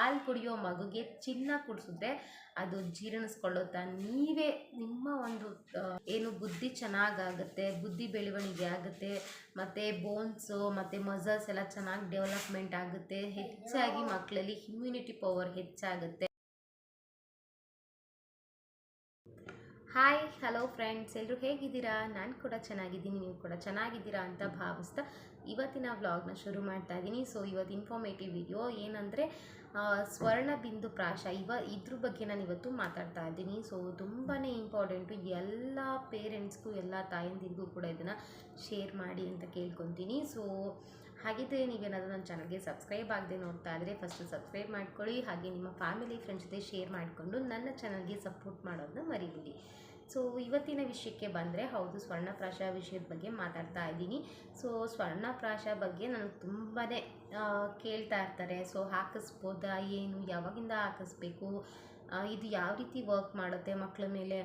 ಹಾಲು ಕುಡಿಯೋ ಮಗುಗೆ ಚಿನ್ನ ಕುಡಿಸಿದ್ರೆ ಅದು ಜೀರ್ಣಿಸ್ಕೊಳ್ಳುತ್ತಾ ನೀವೇ ನಿಮ್ಮ ಒಂದು ಏನು ಬುದ್ಧಿ ಚೆನ್ನಾಗಾಗುತ್ತೆ, ಬುದ್ಧಿ ಬೆಳವಣಿಗೆ ಆಗುತ್ತೆ, ಮತ್ತು ಬೋನ್ಸು, ಮತ್ತು ಮಸಲ್ಸ್ ಎಲ್ಲ ಚೆನ್ನಾಗಿ ಡೆವಲಪ್ಮೆಂಟ್ ಆಗುತ್ತೆ, ಹೆಚ್ಚಾಗಿ ಮಕ್ಕಳಲ್ಲಿ ಇಮ್ಯುನಿಟಿ ಪವರ್ ಹೆಚ್ಚಾಗುತ್ತೆ. ಹಾಯ್ ಹಲೋ ಫ್ರೆಂಡ್ಸ್ ಎಲ್ಲರೂ ಹೇಗಿದ್ದೀರಾ? ನಾನು ಕೂಡ ಚೆನ್ನಾಗಿದ್ದೀನಿ, ನೀವು ಕೂಡ ಚೆನ್ನಾಗಿದ್ದೀರಾ ಅಂತ ಭಾವಿಸ್ತಾ ಇವತ್ತಿನ ವ್ಲಾಗ್ನ ಶುರು ಮಾಡ್ತಾ ಇದ್ದೀನಿ. ಸೊ ಇವತ್ತು ಇನ್ಫಾರ್ಮೇಟಿವ್ ವಿಡಿಯೋ ಏನಂದರೆ ಸ್ವರ್ಣ ಬಿಂದು ಪ್ರಾಶ ಇವ, ಇದ್ರ ಬಗ್ಗೆ ನಾನು ಇವತ್ತು ಮಾತಾಡ್ತಾ ಇದ್ದೀನಿ. ಸೊ ತುಂಬಾ ಇಂಪಾರ್ಟೆಂಟು ಎಲ್ಲ ಪೇರೆಂಟ್ಸ್ಗೂ ಎಲ್ಲ ತಾಯಂದಿರಿಗೂ ಕೂಡ ಇದನ್ನು ಶೇರ್ ಮಾಡಿ ಅಂತ ಕೇಳ್ಕೊತೀನಿ. ಸೊ ಹಾಗಿದ್ದರೆ ನೀವೇನಾದರೂ ನನ್ನ ಚಾನಲ್ಗೆ ಸಬ್ಸ್ಕ್ರೈಬ್ ಆಗದೆ ನೋಡ್ತಾ ಇದ್ದರೆ ಫಸ್ಟು ಸಬ್ಸ್ಕ್ರೈಬ್ ಮಾಡ್ಕೊಳ್ಳಿ. ಹಾಗೆ ನಿಮ್ಮ ಫ್ಯಾಮಿಲಿ ಫ್ರೆಂಡ್ಸ್ ಜೊತೆ ಶೇರ್ ಮಾಡಿಕೊಂಡು ನನ್ನ ಚಾನಲ್ಗೆ ಸಪೋರ್ಟ್ ಮಾಡೋದನ್ನ ಮರಿಬೇಡಿ. ಸೊ ಇವತ್ತಿನ ವಿಷಯಕ್ಕೆ ಬಂದರೆ ಹೌದು, ಸ್ವರ್ಣಪ್ರಾಶ ವಿಷಯದ ಬಗ್ಗೆ ಮಾತಾಡ್ತಾ ಇದ್ದೀನಿ. ಸೊ ಸ್ವರ್ಣಪ್ರಾಶ ಬಗ್ಗೆ ನನಗೆ ತುಂಬಾ ಕೇಳ್ತಾ ಇರ್ತಾರೆ. ಸೊ ಹಾಕಿಸ್ಬೋದಾ, ಏನು, ಯಾವಾಗಿಂದ ಹಾಕಿಸ್ಬೇಕು? ಇದು ಯಾವ ರೀತಿ ವರ್ಕ್ ಮಾಡುತ್ತೆ ಮಕ್ಕಳ ಮೇಲೆ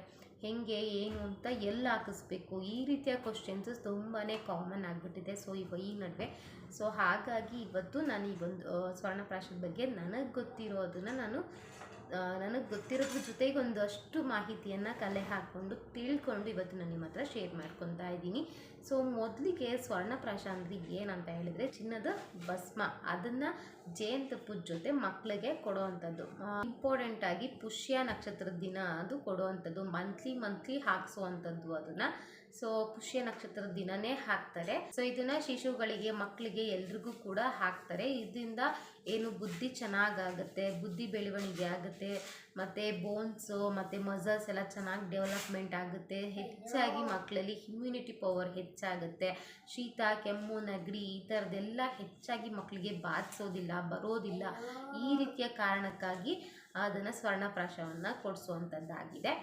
ಹೆಂಗೆ, ಏನು ಅಂತ ಎಲ್ಲಿ ಹಾಕಿಸ್ಬೇಕು? ಈ ರೀತಿಯ ಕ್ವಶನ್ಸು ತುಂಬಾ ಕಾಮನ್ ಆಗಿಬಿಟ್ಟಿದೆ. ಸೊ ಇವ, ಈ ನಡುವೆ. ಸೊ ಹಾಗಾಗಿ ಇವತ್ತು ನಾನು ಈ ಒಂದು ಸ್ವರ್ಣಪ್ರಾಶದ ಬಗ್ಗೆ ನನಗೆ ಗೊತ್ತಿರೋದನ್ನು ನಾನು ನನಗೆ ಗೊತ್ತಿರೋದ್ರ ಜೊತೆಗೆ ಒಂದಷ್ಟು ಮಾಹಿತಿಯನ್ನು ಕಲೆ ಹಾಕ್ಕೊಂಡು ತಿಳ್ಕೊಂಡು ಇವತ್ತು ನಾನು ನಿಮ್ಮ ಹತ್ರ ಶೇರ್ ಮಾಡ್ಕೊತಾ ಇದ್ದೀನಿ. ಸೊ ಮೊದಲಿಗೆ ಸ್ವರ್ಣಪ್ರಾಶ ಅಂದರೆ ಏನಂತ ಹೇಳಿದರೆ ಚಿನ್ನದ ಭಸ್ಮ. ಅದನ್ನು ಜೇನುತುಪ್ಪದ ಜೊತೆ ಮಕ್ಕಳಿಗೆ ಕೊಡೋವಂಥದ್ದು. ಇಂಪಾರ್ಟೆಂಟಾಗಿ ಪುಷ್ಯ ನಕ್ಷತ್ರದ ದಿನ ಅದು ಕೊಡುವಂಥದ್ದು. ಮಂತ್ಲಿ ಮಂತ್ಲಿ ಹಾಕ್ಸುವಂಥದ್ದು ಅದನ್ನು. ಸೊ ಪುಷ್ಯ ನಕ್ಷತ್ರದ ದಿನನೇ ಹಾಕ್ತಾರೆ. ಸೊ ಇದನ್ನ ಶಿಶುಗಳಿಗೆ ಮಕ್ಕಳಿಗೆ ಎಲ್ರಿಗೂ ಕೂಡ ಹಾಕ್ತಾರೆ. ಇದರಿಂದ ಏನು ಬುದ್ಧಿ ಚೆನ್ನಾಗಾಗುತ್ತೆ, ಬುದ್ಧಿ ಬೆಳವಣಿಗೆ ಆಗುತ್ತೆ, ಮತ್ತು ಬೋನ್ಸು ಮತ್ತು ಮಸಲ್ಸ್ ಎಲ್ಲ ಚೆನ್ನಾಗಿ ಡೆವಲಪ್ಮೆಂಟ್ ಆಗುತ್ತೆ. ಹೆಚ್ಚಾಗಿ ಮಕ್ಕಳಲ್ಲಿ ಇಮ್ಯುನಿಟಿ ಪವರ್ ಹೆಚ್ಚಾಗುತ್ತೆ. ಶೀತ, ಕೆಮ್ಮು, ನೆಗಡಿ ಈ ಥರದ್ದೆಲ್ಲ ಹೆಚ್ಚಾಗಿ ಮಕ್ಕಳಿಗೆ ಬಾಧಿಸೋದಿಲ್ಲ ಬರೋದಿಲ್ಲ. ಈ ರೀತಿಯ ಕಾರಣಕ್ಕಾಗಿ ಅದನ್ನು ಸ್ವರ್ಣಪ್ರಾಶವನ್ನು ಕೊಡಿಸುವಂಥದ್ದಾಗಿದೆ.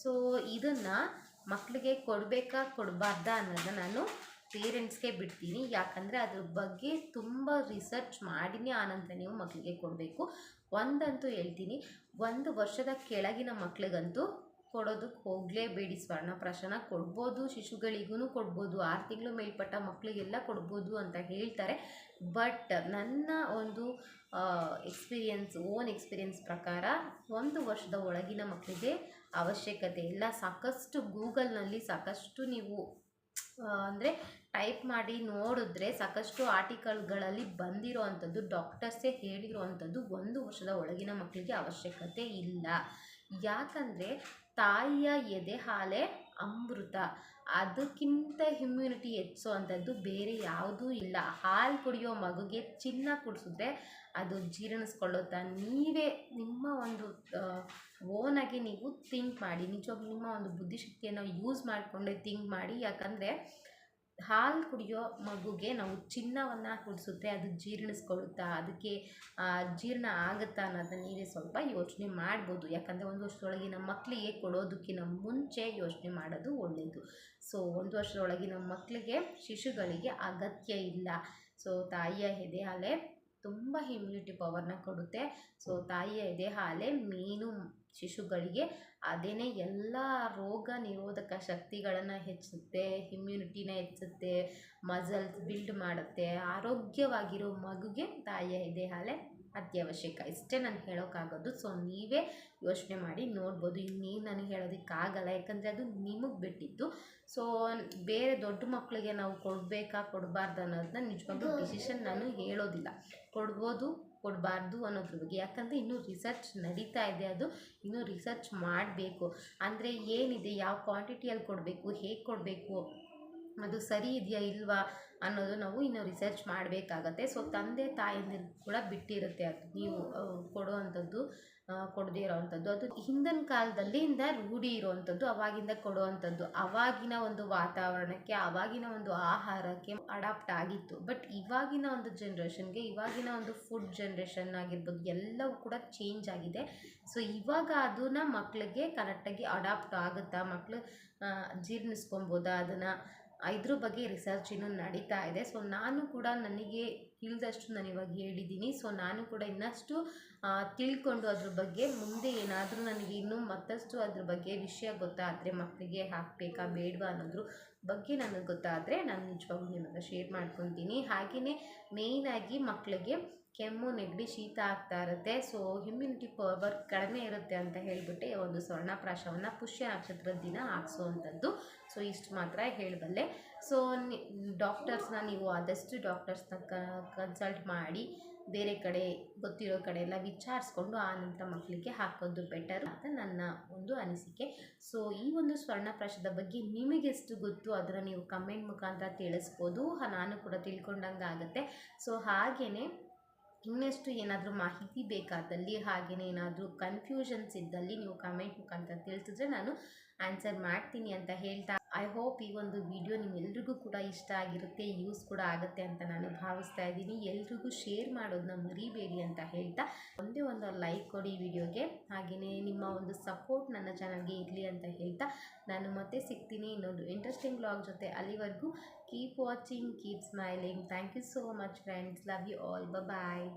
ಸೊ ಇದನ್ನು ಮಕ್ಕಳಿಗೆ ಕೊಡಬೇಕಾ, ಕೊಡಬಾರ್ದಾ ಅನ್ನೋದನ್ನ ನಾನು ಪೇರೆಂಟ್ಸ್ಗೆ ಬಿಡ್ತೀನಿ. ಯಾಕಂದರೆ ಅದ್ರ ಬಗ್ಗೆ ತುಂಬ ರಿಸರ್ಚ್ ಮಾಡಿನೇ ಆನಂತರ ನೀವು ಮಕ್ಕಳಿಗೆ ಕೊಡಬೇಕು. ಒಂದಂತೂ ಹೇಳ್ತೀನಿ, ಒಂದು ವರ್ಷದ ಕೆಳಗಿನ ಮಕ್ಕಳಿಗಂತೂ ಕೊಡೋದಕ್ಕೆ ಹೋಗಲೇಬೇಡಿ ಸ್ವರ್ಣಪ್ರಾಶನ ಕೊಡ್ಬೋದು ಶಿಶುಗಳಿಗೂ ಕೊಡ್ಬೋದು, ಆರು ತಿಂಗಳು ಮೇಲ್ಪಟ್ಟ ಮಕ್ಕಳಿಗೆಲ್ಲ ಕೊಡ್ಬೋದು ಅಂತ ಹೇಳ್ತಾರೆ. ಬಟ್ ನನ್ನ ಒಂದು ಎಕ್ಸ್ಪೀರಿಯನ್ಸ್ ಓನ್ ಎಕ್ಸ್ಪೀರಿಯನ್ಸ್ ಪ್ರಕಾರ ಒಂದು ವರ್ಷದ ಒಳಗಿನ ಮಕ್ಕಳಿಗೆ ಅವಶ್ಯಕತೆ ಇಲ್ಲ. ಸಾಕಷ್ಟು ಗೂಗಲ್ನಲ್ಲಿ ಸಾಕಷ್ಟು ನೀವು ಅಂದರೆ ಟೈಪ್ ಮಾಡಿ ನೋಡಿದ್ರೆ ಸಾಕಷ್ಟು ಆರ್ಟಿಕಲ್ಗಳಲ್ಲಿ ಬಂದಿರೋ ಅಂಥದ್ದು ಡಾಕ್ಟರ್ಸೇ ಹೇಳಿರೋ ಅಂಥದ್ದು ಒಂದು ವರ್ಷದ ಒಳಗಿನ ಮಕ್ಕಳಿಗೆ ಅವಶ್ಯಕತೆ ಇಲ್ಲ. ಯಾಕಂದರೆ ತಾಯಿಯ ಎದೆ ಹಾಲೇ ಅಮೃತ. ಅದಕ್ಕಿಂತ ಇಮ್ಯುನಿಟಿ ಹೆಚ್ಚೋ ಅಂಥದ್ದು ಬೇರೆ ಯಾವುದೂ ಇಲ್ಲ. ಹಾಲು ಕುಡಿಯೋ ಮಗುಗೆ ಚಿನ್ನ ಕುಡಿಸಿದ್ರೆ ಅದು ಜೀರ್ಣಿಸ್ಕೊಳ್ಳುತ್ತಾ ನೀವೇ ನಿಮ್ಮ ಒಂದು ಓನಾಗಿ ನೀವು ಥಿಂಕ್ ಮಾಡಿ. ನಿಜವಾಗ್ಲೂ ನಿಮ್ಮ ಒಂದು ಬುದ್ಧಿಶಕ್ತಿಯನ್ನು ಯೂಸ್ ಮಾಡಿಕೊಂಡೇ ಥಿಂಕ್ ಮಾಡಿ. ಯಾಕಂದರೆ ಹಾಲು ಕುಡಿಯೋ ಮಗುಗೆ ನಾವು ಚಿನ್ನವನ್ನು ಕುಡಿಸುತ್ತೆ, ಅದು ಜೀರ್ಣಿಸ್ಕೊಳ್ಳುತ್ತಾ, ಅದಕ್ಕೆ ಜೀರ್ಣ ಆಗುತ್ತಾ ಅನ್ನೋದನ್ನ ನೀವೇ ಸ್ವಲ್ಪ ಯೋಚನೆ ಮಾಡ್ಬೋದು. ಯಾಕಂದರೆ ಒಂದು ವರ್ಷದೊಳಗಿನ ಮಕ್ಕಳಿಗೆ ಕೊಡೋದಕ್ಕಿಂತ ಮುಂಚೆ ಯೋಚನೆ ಮಾಡೋದು ಒಳ್ಳೆಯದು ಸೊ, ಒಂದು ವರ್ಷದೊಳಗಿನ ಮಕ್ಕಳಿಗೆ ಶಿಶುಗಳಿಗೆ ಅಗತ್ಯ ಇಲ್ಲ. ಸೊ, ತಾಯಿಯ ಎದೆ ಹಾಲೆ ತುಂಬ ಇಮ್ಯುನಿಟಿ ಪವರ್ನ ಕೊಡುತ್ತೆ. ಸೊ, ತಾಯಿಯ ಎದೆ ಹಾಲೆ ಮೇನು ಶಿಶುಗಳಿಗೆ ಅದೇನೇ ಎಲ್ಲ ರೋಗ ನಿರೋಧಕ ಶಕ್ತಿಗಳನ್ನು ಹೆಚ್ಚುತ್ತೆ ಇಮ್ಯುನಿಟಿನ ಹೆಚ್ಚುತ್ತೆ ಮಸಲ್ಸ್ ಬಿಲ್ಡ್ ಮಾಡುತ್ತೆ, ಆರೋಗ್ಯವಾಗಿರೋ ಮಗುಗೆ ತಾಯಿಯ ಎದೆ ಹಾಲೆ ಅತ್ಯವಶ್ಯಕ. ಇಷ್ಟೇ ನಾನು ಹೇಳೋಕ್ಕಾಗೋದು ಸೊ ನೀವೇ ಯೋಚನೆ ಮಾಡಿ ನೋಡ್ಬೋದು. ಇನ್ನೇನು ನನಗೆ ಹೇಳೋದಕ್ಕಾಗಲ್ಲ. ಯಾಕಂದರೆ ಅದು ನಿಮಗೆ ಬಿಟ್ಟಿದ್ದು. ಸೊ ಬೇರೆ ದೊಡ್ಡ ಮಕ್ಕಳಿಗೆ ನಾವು ಕೊಡಬೇಕಾ ಕೊಡಬಾರ್ದು ಅನ್ನೋದನ್ನ ನಿಜವಾಗ್ಲೂ ಡಿಸಿಷನ್ ನಾನು ಹೇಳೋದಿಲ್ಲ. ಕೊಡ್ಬೋದು ಕೊಡಬಾರ್ದು ಅನ್ನೋದ್ರ ಬಗ್ಗೆ. ಯಾಕಂದರೆ ಇನ್ನೂ ರಿಸರ್ಚ್ ನಡೀತಾ ಇದೆ ಅದು. ಇನ್ನೂ ರಿಸರ್ಚ್ ಮಾಡಬೇಕು. ಅಂದರೆ ಏನಿದೆ? ಯಾವ ಕ್ವಾಂಟಿಟಿಯಲ್ಲಿ ಕೊಡಬೇಕು? ಹೇಗೆ ಕೊಡಬೇಕು? ಅದು ಸರಿ ಇದೆಯಾ ಇಲ್ವಾ ಅನ್ನೋದು ನಾವು ಇನ್ನು ರಿಸರ್ಚ್ ಮಾಡಬೇಕಾಗತ್ತೆ. ಸೊ ತಂದೆ ತಾಯಿಂದ ಕೂಡ ಬಿಟ್ಟಿರುತ್ತೆ ಅದು. ನೀವು ಆ, ಕೊಡುವಂಥದ್ದು ಆ, ಕೊಡದೇ ಇರೋವಂಥದ್ದು. ಅದು ಹಿಂದಿನ ಕಾಲದಲ್ಲಿಂದ ರೂಢಿ ಇರುವಂಥದ್ದು ಅವಾಗಿಂದ ಕೊಡುವಂಥದ್ದು. ಅವಾಗಿನ ಒಂದು ವಾತಾವರಣಕ್ಕೆ ಅವಾಗಿನ ಒಂದು ಆಹಾರಕ್ಕೆ ಅಡಾಪ್ಟ್ ಆಗಿತ್ತು. ಬಟ್ ಇವಾಗಿನ ಒಂದು ಜನ್ರೇಷನ್ಗೆ ಇವಾಗಿನ ಒಂದು ಫುಡ್ ಜನ್ರೇಷನ್ ಆಗಿರ್ಬೋದು ಎಲ್ಲವೂ ಕೂಡ ಚೇಂಜ್ ಆಗಿದೆ. ಸೊ ಇವಾಗ ಅದನ್ನ ಮಕ್ಕಳಿಗೆ ಕರೆಕ್ಟಾಗಿ ಅಡಾಪ್ಟ್ ಆಗುತ್ತಾ? ಮಕ್ಕಳು ಜೀರ್ಣಿಸ್ಕೊಬೋದಾ ಅದನ್ನು? ಇದ್ರ ಬಗ್ಗೆ ರಿಸರ್ಚ್ ಇನ್ನೂ ನಡೀತಾ ಇದೆ. ಸೊ ನಾನು ಕೂಡ ನನಗೆ ತಿಳಿದಷ್ಟು ನಾನು ಇವಾಗ ಹೇಳಿದ್ದೀನಿ. ಸೊ ನಾನು ಕೂಡ ಇನ್ನಷ್ಟು ತಿಳ್ಕೊಂಡು ಅದ್ರ ಬಗ್ಗೆ ಮುಂದೆ ಏನಾದರೂ ನನಗೆ ಇನ್ನೂ ಮತ್ತಷ್ಟು ಅದ್ರ ಬಗ್ಗೆ ವಿಷಯ ಗೊತ್ತಾದರೆ, ಮಕ್ಕಳಿಗೆ ಹಾಕಬೇಕಾ, ಬೇಡವಾ ಅನ್ನೋದ್ರ ಬಗ್ಗೆ ನನಗೆ ಗೊತ್ತಾದರೆ, ನಾನು ನಿಜವಾಗ್ಲೂ ಹತ್ರ ಶೇರ್ ಮಾಡ್ಕೊತೀನಿ. ಹಾಗೆಯೇ ಮೇಯ್ನಾಗಿ ಮಕ್ಕಳಿಗೆ ಕೆಮ್ಮು, ನೆಗಡಿ, ಶೀತ ಆಗ್ತಾ ಇರುತ್ತೆ. ಸೊ ಇಮ್ಯುನಿಟಿ ಪವರ್ ಕಡಿಮೆ ಇರುತ್ತೆ ಅಂತ ಹೇಳಿಬಿಟ್ಟು ಒಂದು ಸ್ವರ್ಣಪ್ರಾಶವನ್ನು ಪುಷ್ಯ ನಕ್ಷತ್ರದ ದಿನ ಹಾಕ್ಸೋವಂಥದ್ದು ಸೊ ಇಷ್ಟು ಮಾತ್ರ ಹೇಳಬಲ್ಲೆ. ಸೊ ಡಾಕ್ಟರ್ಸ್ನ ನೀವು ಆದಷ್ಟು ಡಾಕ್ಟರ್ಸ್ನ ಕನ್ಸಲ್ಟ್ ಮಾಡಿ ಬೇರೆ ಕಡೆ, ಗೊತ್ತಿರೋ ಕಡೆ ಎಲ್ಲ ವಿಚಾರಿಸ್ಕೊಂಡು ಆ ನಂತರ ಮಕ್ಕಳಿಗೆ ಹಾಕೋದು ಬೆಟರ್ ಅಂತ ನನ್ನ ಒಂದು ಅನಿಸಿಕೆ. ಸೊ ಈ ಒಂದು ಸ್ವರ್ಣಪ್ರಾಶದ ಬಗ್ಗೆ ನಿಮಗೆಷ್ಟು ಗೊತ್ತು ಅದನ್ನು ನೀವು ಕಮೆಂಟ್ ಮುಖಾಂತರ ತಿಳಿಸ್ಬೋದು. ನಾನು ಕೂಡ ತಿಳ್ಕೊಂಡಂಗೆ ಆಗುತ್ತೆ ಸೊ ಹಾಗೆಯೇ ಇನ್ನಷ್ಟು ಏನಾದರೂ ಮಾಹಿತಿ ಬೇಕಾದಲ್ಲಿ ಹಾಗೆಯೇ ಏನಾದರೂ ಕನ್ಫ್ಯೂಷನ್ಸ್ ಇದ್ದಲ್ಲಿ ನೀವು ಕಮೆಂಟ್ ಮುಖಾಂತರ ತಿಳಿಸಿದ್ರೆ ನಾನು ಆನ್ಸರ್ ಮಾಡ್ತೀನಿ ಅಂತ ಹೇಳ್ತಾ ಐ ಹೋಪ್ ಈ ಒಂದು ವಿಡಿಯೋ ನಿಮ್ಮೆಲ್ರಿಗೂ ಕೂಡ ಇಷ್ಟ ಆಗಿರುತ್ತೆ ಯೂಸ್ ಕೂಡ ಆಗುತ್ತೆ ಅಂತ ನಾನು ಭಾವಿಸ್ತಾ ಇದ್ದೀನಿ. ಎಲ್ರಿಗೂ ಶೇರ್ ಮಾಡೋದನ್ನ ಮರಿಬೇಡಿ ಅಂತ ಹೇಳ್ತಾ, ಒಂದೇ ಒಂದು ಲೈಕ್ ಕೊಡಿ ವಿಡಿಯೋಗೆ ಹಾಗೆಯೇ ನಿಮ್ಮ ಒಂದು ಸಪೋರ್ಟ್ ನನ್ನ ಚಾನಲ್ಗೆ ಇರಲಿ ಅಂತ ಹೇಳ್ತಾ, ನಾನು ಮತ್ತೆ ಸಿಗ್ತೀನಿ ಇನ್ನೊಂದು ಇಂಟ್ರೆಸ್ಟಿಂಗ್ ಬ್ಲಾಗ್ ಜೊತೆ ಅಲ್ಲಿವರೆಗೂ. Keep watching keep smiling thank you so much friends love you all bye